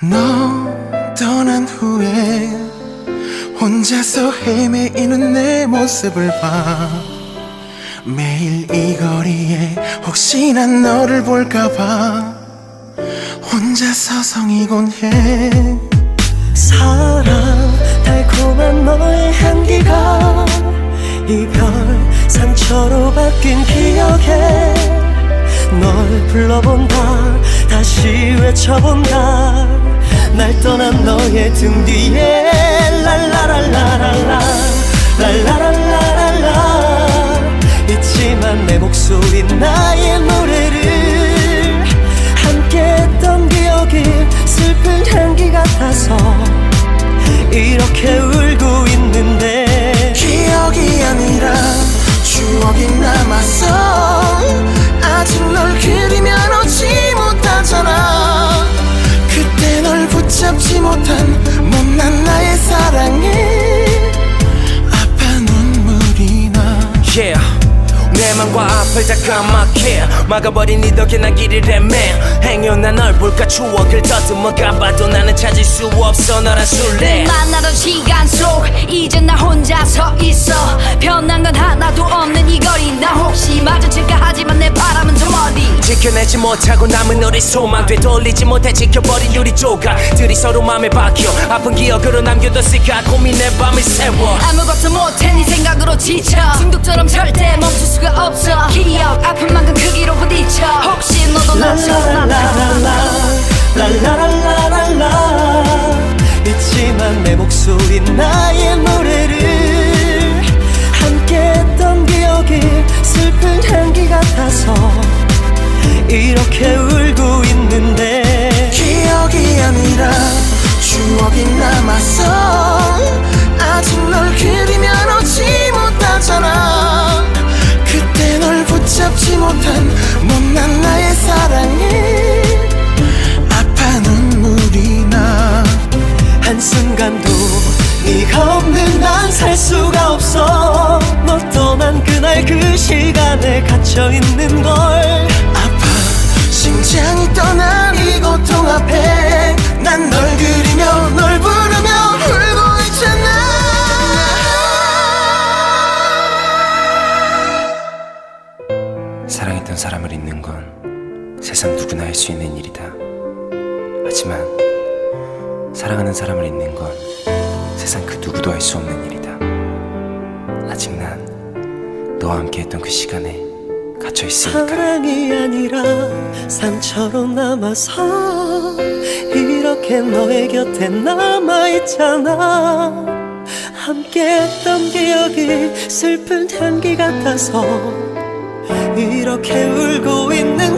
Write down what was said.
너 떠난 후에 혼자서 헤매이는 내 모습을 봐. 매일 이 거리에 혹시나 너를 볼까봐. 혼자서 성이곤 해. 사랑 달콤한 너의 향기가 이별 상처로 바뀐 기억에 널 불러본다. 다시 외쳐본다. 날 떠난 너의 등 뒤에 랄라랄라랄라. 랄라랄라랄라. 있지만 내 목소리 나의 노래를 함께 했던 기억이 슬픈 향기 같아서 이렇게 울고 있는데. 기억이 아니라 추억이 남았어 못한 못난 나의 사랑에 아파 눈물이 나. Yeah. 내 맘과 앞을 다 까맣게 막아버린 이 덕에 난 길을 헤매. 행여나 널 볼까 추억을 더듬어 가봐도 나는 찾을 수 없어. 너란 술래. 만나던 시간 속 이제 나 혼자 서 있어. 변한 건 하나도 없는 지켜내지 못하고 남은 너의 소망 되돌리지 못해 지켜버린 유리 조각들이 서로 맘에 박혀 아픈 기억으로 남겨뒀을까 고민의 밤을 세워. 아무것도 못해 네 생각으로 지쳐. 중독처럼 절대 멈출 수가 없어. 기억 아픈 만큼 크기로 부딪혀. 혹시 너도 나처럼 랄라랄라랄라. 있지만 내 목소리 나의 노래를 함께 했던 기억이 슬픈 향기 같아서 이렇게 울고 있는데 기억이 아니라 추억이 남았어. 아직 널 그리면 오지 못하잖아. 그때 널 붙잡지 못한 못난 나의 사랑에 아파 눈물이 나. 한순간도 네가 없는 난 살 수가 없어. 너 떠난 그날 그 시간에 갇혀 있는 걸 사람을 잊는 건 세상 누구나 할 수 있는 일이다. 하지만 사랑하는 사람을 잊는 건 세상 그 누구도 할 수 없는 일이다. 아직 난 너와 함께했던 그 시간에 갇혀 있으니까. 사랑이 아니라 상처로 남아서 이렇게 너의 곁에 남아 있잖아 함께했던 기억이 슬픈 향기 같아서 이렇게 울고 있는데